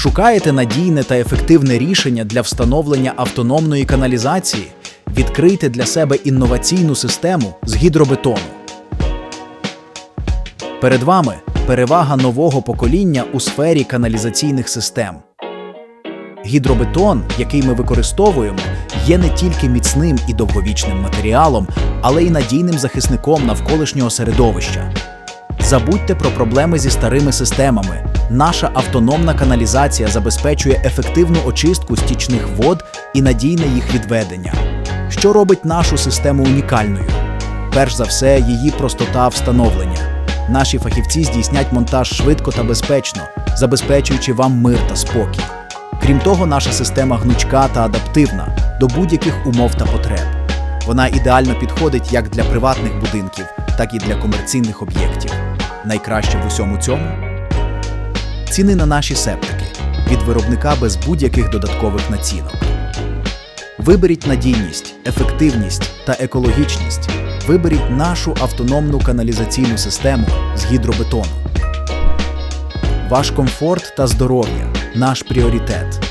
Шукаєте надійне та ефективне рішення для встановлення автономної каналізації? Відкрийте для себе інноваційну систему з гідробетону. Перед вами перевага нового покоління у сфері каналізаційних систем. Гідробетон, який ми використовуємо, є не тільки міцним і довговічним матеріалом, але й надійним захисником навколишнього середовища. Забудьте про проблеми зі старими системами. Наша автономна каналізація забезпечує ефективну очистку стічних вод і надійне їх відведення, що робить нашу систему унікальною. Перш за все, її простота встановлення. Наші фахівці здійснять монтаж швидко та безпечно, забезпечуючи вам мир та спокій. Крім того, наша система гнучка та адаптивна до будь-яких умов та потреб. Вона ідеально підходить як для приватних будинків, так і для комерційних об'єктів. Найкраще в усьому цьому ціни на наші септики від виробника без будь-яких додаткових націнок. Виберіть надійність, ефективність та екологічність. Виберіть нашу автономну каналізаційну систему з гідробетону. Ваш комфорт та здоров'я наш пріоритет.